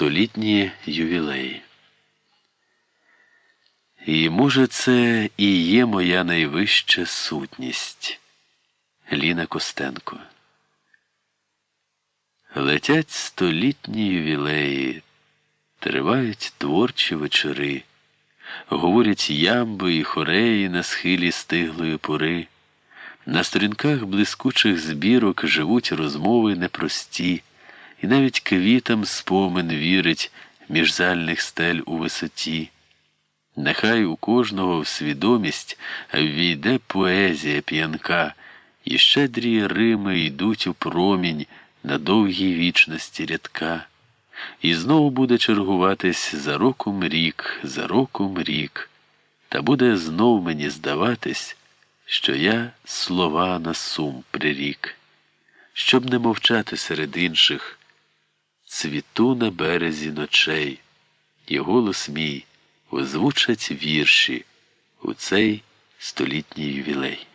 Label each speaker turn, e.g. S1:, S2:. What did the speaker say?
S1: Столітні ювілеї. І, може, це і є моя найвища сутність. Ліна Костенко. Летять столітні ювілеї, тривають творчі вечори, говорять ямби і хореї на схилі стиглої пори. На сторінках блискучих збірок живуть розмови непрості, і навіть квітам спомин вірить між зальних стель у висоті. Нехай у кожного в свідомість ввійде поезія п'янка, і щедрі рими йдуть у промінь на довгій вічності рядка, і знову буде чергуватись за роком рік, за роком рік, та буде знов мені здаватись, що я слова на сум прирік, щоб не мовчати серед інших, цвіту на березі ночей, і голос мій озвучать вірші у цей столітній ювілей.